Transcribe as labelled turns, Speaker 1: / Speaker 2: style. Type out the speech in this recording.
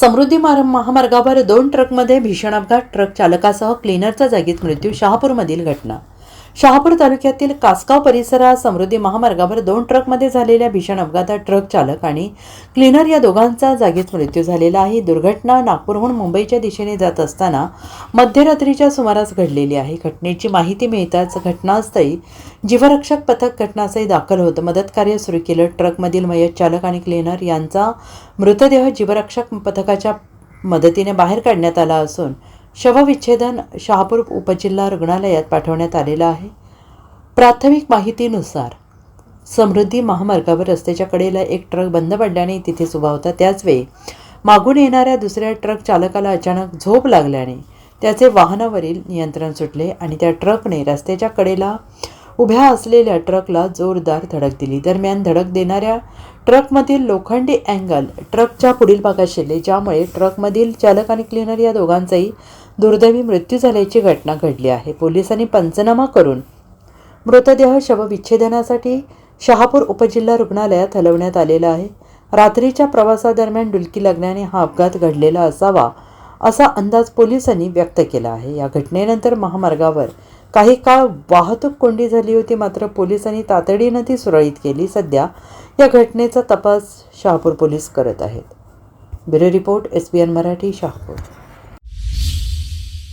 Speaker 1: समृद्धी महामार्गावर दोन ट्रकमध्ये भीषण अपघात. ट्रक चालकासह क्लीनरचा जागीच मृत्यू शहापूरमधील घटना शहापूर तालुक्यातील कासगाव परिसरात समृद्धी महामार्गावर दोन ट्रकमध्ये झालेल्या भीषण अपघातात ट्रक चालक आणि क्लीनर या दोघांचा जागीच मृत्यू झालेला आहे. दुर्घटना नागपूरहून मुंबईच्या दिशेने जात असताना मध्यरात्रीच्या सुमारास घडलेली आहे. घटनेची माहिती मिळताच घटनास्थळी जीवरक्षक पथक घटनास्थळी दाखल होतं मदतकार्य सुरू केलं. ट्रकमधील मयत चालक आणि क्लीनर यांचा मृतदेह जीवरक्षक पथकाच्या मदतीने बाहेर काढण्यात आला असून शवविच्छेदन शहापूर उपजिल्हा रुग्णालयात पाठवण्यात आलेलं आहे. प्राथमिक माहितीनुसार समृद्धी महामार्गावर रस्त्याच्या कडेला एक ट्रक बंद पडल्याने तिथेच उभा होता. त्याचवेळी मागून येणाऱ्या दुसऱ्या ट्रक चालकाला अचानक झोप लागल्याने त्याचे वाहनावरील नियंत्रण सुटले आणि त्या ट्रकने रस्त्याच्या कडेला उभ्या असलेल्या ट्रकला जोरदार धडक दिली. दरम्यान धडक देणाऱ्या ट्रकमधील लोखंडी अँगल ट्रकच्या पुढील भागात शिरले ज्यामुळे ट्रकमधील चालक आणि क्लीनर या दोघांचाही दुर्दैवी मृत्यू झाल्याची घटना घडली आहे. पोलिसांनी पंचनामा करून मृतदेह शवविच्छेदनासाठी शहापूर उपजिल्हा रुग्णालयात हलवण्यात आलेला आहे. रात्रीच्या प्रवासादरम्यान डुलकी लागल्याने हा अपघात घडलेला असावा असा अंदाज पोलिसांनी व्यक्त केला आहे. या घटनेनंतर महामार्गावर काही काळ वाहतूक कोंडी झाली होती मात्र पोलिसांनी तातडीनं ती सुरळीत केली. सध्या या घटनेचा तपास शहापूर पोलीस करत आहेत. Bureau report S B N Marathi Shahapur.